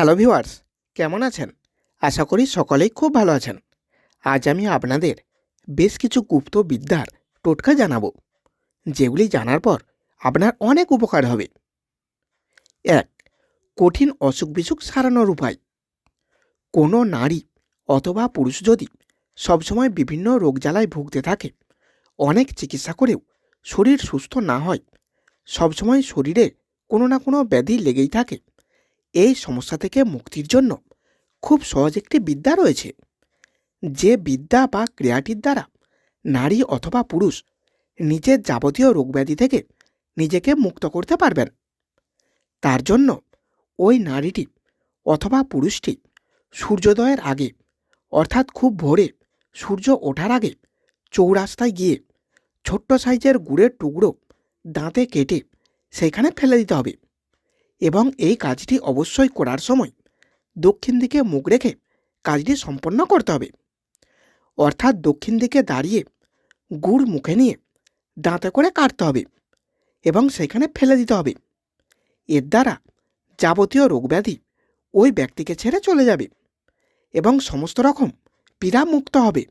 Hello viewers কেমন আছেন? আশা করি সকলেই খুব ভালো আছেন। আজ আমি আপনাদের বেশ কিছু গুপ্ত বিদ্যার টোটকা জানাব, যেগুলি জানার পর আপনার অনেক উপকার হবে। এক, কঠিন অসুখ বিসুখ সারানোর উপায়। কোনো নারী অথবা পুরুষ যদি সবসময় বিভিন্ন রোগ জ্বালায় ভুগতে থাকে, অনেক চিকিৎসা করেও শরীর সুস্থ না হয়, সবসময় শরীরে কোনো না কোনো ব্যাধি লেগেই থাকে এই সমস্যা থেকে মুক্তির জন্য খুব সহজ একটি বিদ্যা রয়েছে। যে বিদ্যা বা ক্রিয়াটির দ্বারা নারী অথবা পুরুষ নিজের যাবতীয় রোগব্যাধি থেকে নিজেকে মুক্ত করতে পারবেন। তার জন্য ওই নারীটি অথবা পুরুষটি সূর্যোদয়ের আগে, অর্থাৎ খুব ভোরে সূর্য ওঠার আগে চৌরাস্তায় গিয়ে ছোট্ট সাইজের গুড়ের টুকরো দাঁতে কেটে সেখানে ফেলে দিতে হবে। এবং এই কাজটি অবশ্যই করার সময় দক্ষিণ দিকে মুখ রেখে কাজটি সম্পন্ন করতে হবে। অর্থাৎ দক্ষিণ দিকে দাঁড়িয়ে গুড় মুখে নিয়ে দাঁতে করে কাটতে হবে এবং সেখানে ফেলে দিতে হবে। এর দ্বারা যাবতীয় রোগব্যাধি ওই ব্যক্তিকে ছেড়ে চলে যাবে এবং সমস্ত রকম পীড়া মুক্ত হবে।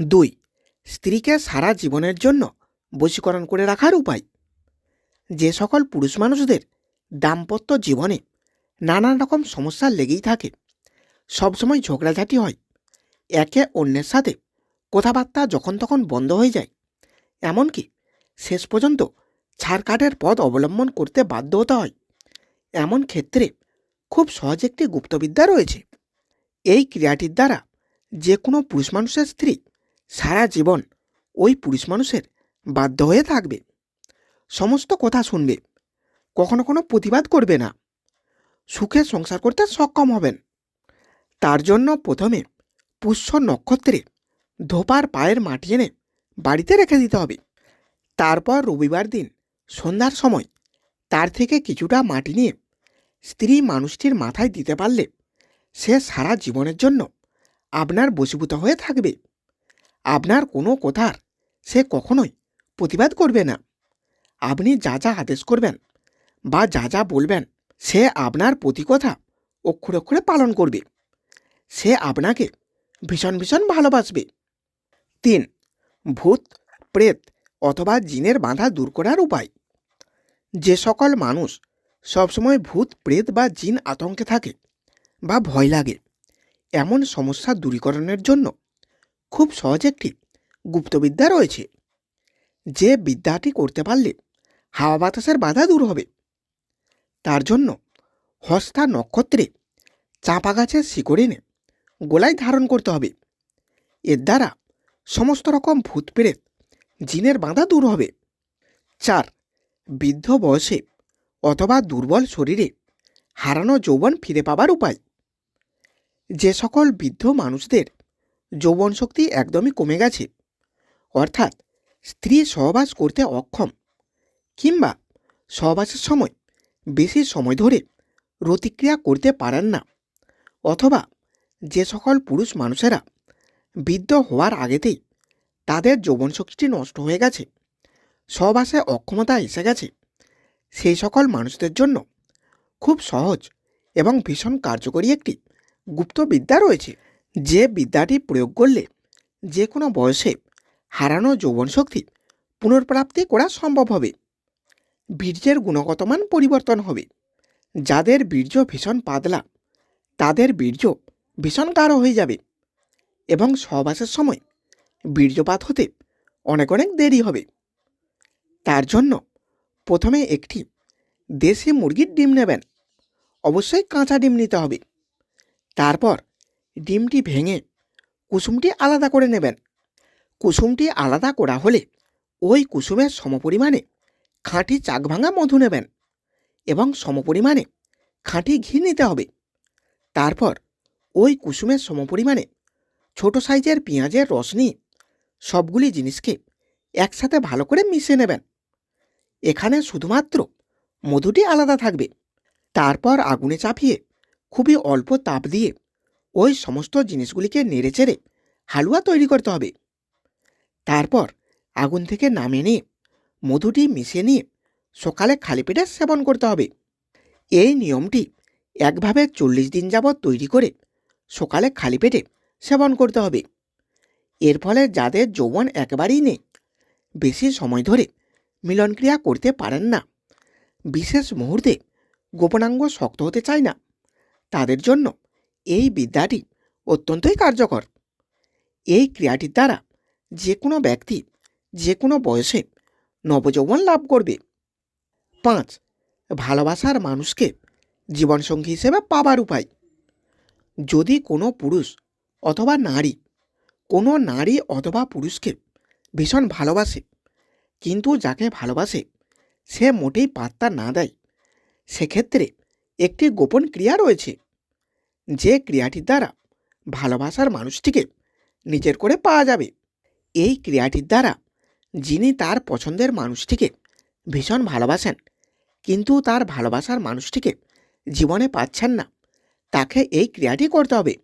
দুই, স্ত্রীকে সারা জীবনের জন্য বশীকরণ করে রাখার উপায়। যে সকল পুরুষ মানুষদের দাম্পত্য জীবনে নানান রকম সমস্যা লেগেই থাকে। সবসময় ঝগড়াঝাটি হয়। একে অন্যের সাথে কথাবার্তা যখন তখন বন্ধ হয়ে যায়। এমনকি শেষ পর্যন্ত ছাড়কাটের পথ অবলম্বন করতে বাধ্য হতে হয়। এমন ক্ষেত্রে খুব সহজ একটি গুপ্তবিদ্যা রয়েছে। এই ক্রিয়াটির দ্বারা যে কোনো পুরুষ মানুষের স্ত্রী সারা জীবন ওই পুরুষ মানুষের বাধ্য হয়ে থাকবে। সমস্ত কথা শুনবে। কখনো কোনো প্রতিবাদ করবে না। সুখে সংসার করতে সক্ষম হবেন। তার জন্য প্রথমে পুষ্য নক্ষত্রে ধোপার পায়ের মাটি এনে বাড়িতে রেখে দিতে হবে। তারপর রবিবার দিন সন্ধ্যার সময় তার থেকে কিছুটা মাটি নিয়ে স্ত্রী মানুষটির মাথায় দিতে পারলে সে সারা জীবনের জন্য আপনার বশীভূত হয়ে থাকবে। আপনার কোনো কথার সে কখনোই প্রতিবাদ করবে না। আপনি যা যা আদেশ করবেন বা যা যা বলবেন, সে আপনার প্রতি কথা অক্ষরে অক্ষরে পালন করবে। সে আপনাকে ভীষণ ভীষণ ভালোবাসবে। তিন, ভূত, প্রেত অথবা জিনের বাধা দূর করার উপায়। যে সকল মানুষ সবসময় ভূত, প্রেত বা জিন আতঙ্কে থাকে বা ভয় লাগে, এমন সমস্যা দূরীকরণের জন্য খুব সহজ একটি গুপ্তবিদ্যা রয়েছে। যে বিদ্যাটি করতে পারলে হাওয়া বাতাসের বাধা দূর হবে। তার জন্য হস্তা নক্ষত্রে চাঁপা গাছের শিকড় এনে গোলায় ধারণ করতে হবে। এর দ্বারা সমস্ত রকম ভূত প্রেত জিনের বাঁধা দূর হবে। চার, বৃদ্ধ বয়সে অথবা দুর্বল শরীরে হারানো যৌবন ফিরে পাবার উপায়। যে সকল বৃদ্ধ মানুষদের যৌবন শক্তি একদমই কমে গেছে, অর্থাৎ স্ত্রী সহবাস করতে অক্ষম কিংবা সহবাসের সময় বেশি সময় ধরে রতিক্রিয়া করতে পারেন না। অথবা যে সকল পুরুষ মানুষেরা বৃদ্ধ হওয়ার আগেতেই তাদের যৌবন শক্তিটি নষ্ট হয়ে গেছে সহবাসে অক্ষমতা এসে গেছে, সেই সকল মানুষদের জন্য খুব সহজ এবং ভীষণ কার্যকরী একটি গুপ্ত বিদ্যা রয়েছে। যে বিদ্যাটি প্রয়োগ করলে যে কোনো বয়সে হারানো যৌবন শক্তি পুনর্প্রাপ্তি করা সম্ভব হবে। বীর্যের গুণগত মান পরিবর্তন হবে। যাদের বীর্য ভীষণ পাতলা, তাদের বীর্য ভীষণ গাঢ় হয়ে যাবে এবং সহবাসের সময় বীর্যপাত হতে অনেক অনেক দেরি হবে। তার জন্য প্রথমে একটি দেশি মুরগির ডিম নেবেন। অবশ্যই কাঁচা ডিম নিতে হবে। তারপর ডিমটি ভেঙে কুসুমটি আলাদা করে নেবেন। কুসুমটি আলাদা করা হলে ওই কুসুমের সমপরিমাণে খাঁটি চাকভাঙা মধু নেবেন এবং সমপরিমাণে খাঁটি ঘি নিতে হবে। তারপর ওই কুসুমের সমপরিমাণে ছোট সাইজের পেঁয়াজের রস নিয়ে সবগুলি জিনিসকে একসাথে ভালো করে মিশিয়ে নেবেন। এখানে শুধুমাত্র মধুটি আলাদা থাকবে। তারপর আগুনে চাপিয়ে খুবই অল্প তাপ দিয়ে ওই সমস্ত জিনিসগুলিকে নেড়ে চেড়ে হালুয়া তৈরি করতে হবে। তারপর আগুন থেকে নামিয়ে নিয়ে মধুটি মিশিয়ে নিয়ে সকালে খালি পেটে সেবন করতে হবে। এই নিয়মটি একভাবে চল্লিশ দিন যাবৎ তৈরি করে সকালে খালি পেটে সেবন করতে হবে। এর ফলে যাদের যৌবন একেবারেই নেই, বেশি সময় ধরে মিলনক্রিয়া করতে পারেন না। বিশেষ মুহূর্তে গোপনাঙ্গ শক্ত হতে চায় না। তাদের জন্য এই বিদ্যাটি অত্যন্তই কার্যকর। এই ক্রিয়াটির দ্বারা যে কোনো ব্যক্তি যে কোনো বয়সে নবযৌবন লাভ করবে। পাঁচ, ভালোবাসার মানুষকে জীবনসঙ্গী হিসেবে পাবার উপায়। যদি কোনো পুরুষ অথবা নারী, কোনো নারী অথবা পুরুষকে ভীষণ ভালোবাসে, কিন্তু যাকে ভালোবাসে, সে মোটেই পাত্তা না দেয়, সেক্ষেত্রে একটি গোপন ক্রিয়া রয়েছে। যে ক্রিয়াটির দ্বারা ভালোবাসার মানুষটিকে নিজের করে পাওয়া যাবে। এই ক্রিয়াটির দ্বারা যিনি তার পছন্দের মানুষটিকে ভীষণ ভালোবাসেন, কিন্তু তার ভালোবাসার মানুষটিকে জীবনে পাচ্ছেন না। তাকে এই ক্রিয়াটি করতে হবে।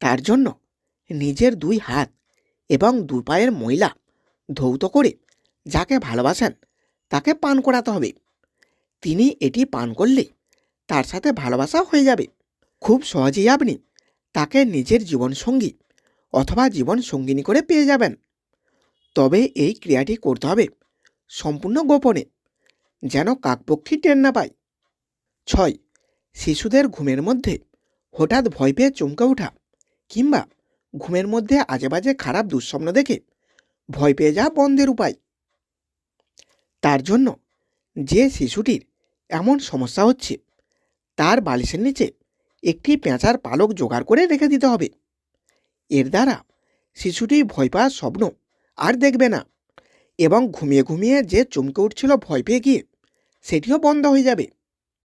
তার জন্য নিজের দুই হাত এবং দুই পায়ের ময়লা ধৌত করে যাকে ভালোবাসেন, তাকে পান করাতে হবে। তিনি এটি পান করলে তার সাথে ভালোবাসা হয়ে যাবে। খুব সহজেই আপনি তাকে নিজের জীবনসঙ্গী অথবা জীবন সঙ্গিনী করে পেয়ে যাবেন। তবে এই ক্রিয়াটি করতে হবে সম্পূর্ণ গোপনে, যেন কাকপক্ষী টের না পায়। ছয়, শিশুদের ঘুমের মধ্যে হঠাৎ ভয় পেয়ে চমকে ওঠা কিংবা ঘুমের মধ্যে আজেবাজে খারাপ দুঃস্বপ্ন দেখে ভয় পেয়ে যাওয়া বন্ধের উপায়। তার জন্য যে শিশুটির এমন সমস্যা হচ্ছে, তার বালিশের নিচে একটি পেঁচার পালক জোগাড় করে রেখে দিতে হবে। এর দ্বারা শিশুটি ভয় পাওয়ার স্বপ্ন আর দেখবে না। এবং ঘুমিয়ে ঘুমিয়ে যে চমকে উঠছিল ভয় পেয়ে গিয়ে, সেটিও বন্ধ হয়ে যাবে।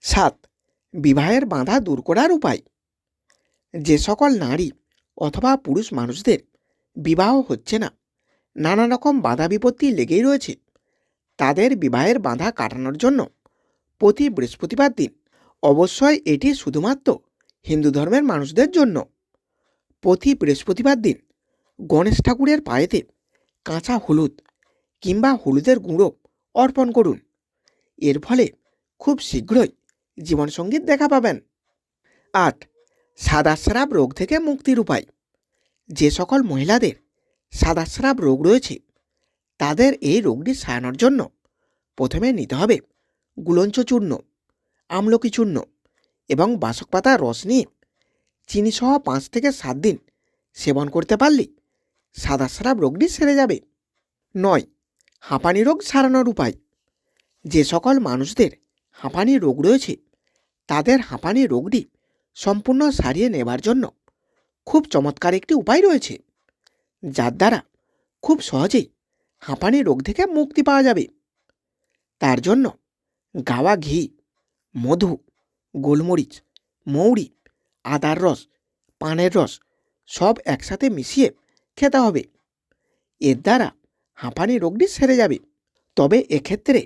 সাত, বিবাহের বাধা দূর করার উপায়। যে সকল নারী অথবা পুরুষ মানুষদের বিবাহ হচ্ছে না, নানা রকম বাধা বিপত্তি লেগেই রয়েছে। তাদের বিবাহের বাধা কাটানোর জন্য প্রতি বৃহস্পতিবার দিন অবশ্যই এটি শুধুমাত্র হিন্দু ধর্মের মানুষদের জন্য। প্রতি বৃহস্পতিবার দিন গণেশ ঠাকুরের পায়েতে কাঁচা হলুদ কিংবা হলুদের গুঁড়ো অর্পণ করুন। এর ফলে খুব শীঘ্রই জীবনসঙ্গীত দেখা পাবেন। আট সাদাস্রাব রোগ থেকে মুক্তির উপায়। যে সকল মহিলাদের সাদাস্রাব রোগ রয়েছে, তাদের এই রোগটি সারানোর জন্য প্রথমে নিতে হবে গুলঞ্চ চূর্ণ আমলকি চূর্ণ এবং বাসক পাতার রস নিয়ে চিনিসহ পাঁচ থেকে সাত দিন সেবন করতে পারলে সাদাস্রাব রোগটি সেরে যাবে। নয়, হাঁপানি রোগ সারানোর উপায়। যে সকল মানুষদের হাঁপানি রোগ রয়েছে, তাদের হাঁপানি রোগটি সম্পূর্ণ সারিয়ে নেবার জন্য খুব চমৎকার একটি উপায় রয়েছে, যার দ্বারা খুব সহজেই হাঁপানি রোগ থেকে মুক্তি পাওয়া যাবে। তার জন্য গাওয়া ঘি, মধু, গোলমরিচ, মৌরি, আদার রস, পানের রস সব একসাথে মিশিয়ে খেতে হবে। এর দ্বারা হাঁপানি রোগটি সেরে যাবে। তবে এক্ষেত্রে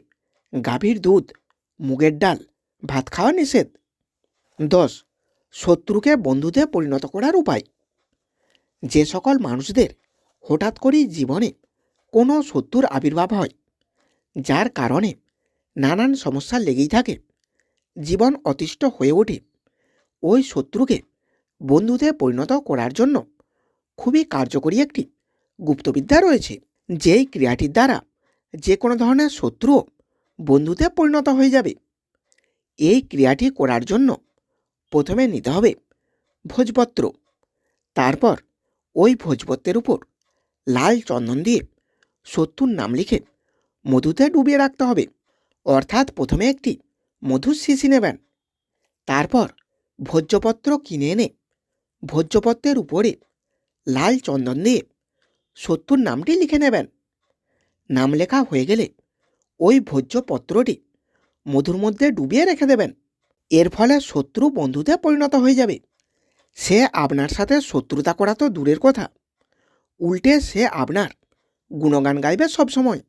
গাভীর দুধ, মুগের ডাল, ভাত খাওয়া নিষেধ। দশ, শত্রুকে বন্ধুতে পরিণত করার উপায়। যে সকল মানুষদের হঠাৎ করেই জীবনে কোনো শত্রুর আবির্ভাব হয়, যার কারণে নানান সমস্যা লেগেই থাকে, জীবন অতিষ্ঠ হয়ে ওঠে, ওই শত্রুকে বন্ধুতে পরিণত করার জন্য খুবই কার্যকরী একটি গুপ্তবিদ্যা রয়েছে, যেই ক্রিয়াটির দ্বারা যে কোনো ধরনের শত্রুও বন্ধুতে পরিণত হয়ে যাবে। এই ক্রিয়াটি করার জন্য প্রথমে নিতে হবে ভোজপত্র, তারপর ওই ভোজপত্রের উপর লাল চন্দন দিয়ে শত্রুর নাম লিখে মধুতে ডুবিয়ে রাখতে হবে। অর্থাৎ প্রথমে একটি মধুর শিশি নেবেন, তারপর ভোজ্যপত্র কিনে এনে ভোজ্যপত্রের উপরে লাল চন্দন দিয়ে শত্রুর নামটি লিখে নেবেন। নাম লেখা হয়ে গেলে ওই ভোজ্য পত্রটি মধুর মধ্যে ডুবিয়ে রেখে দেবেন। এর ফলে শত্রু বন্ধুতে পরিণত হয়ে যাবে। সে আপনার সাথে শত্রুতা করা তো দূরের কথা। উল্টে সে আপনার গুণগান গাইবে সবসময়।